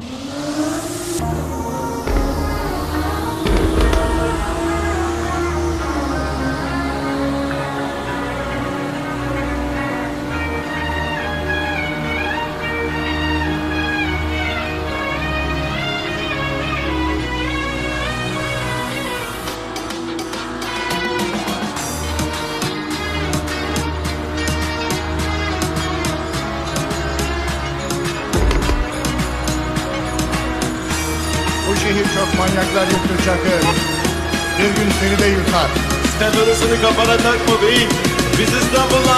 you şehir çok manyaklar yuttu Çakır. Bir gün seni de yutar. Sen orasını kafana takma beyim. Biz İstanbul'la.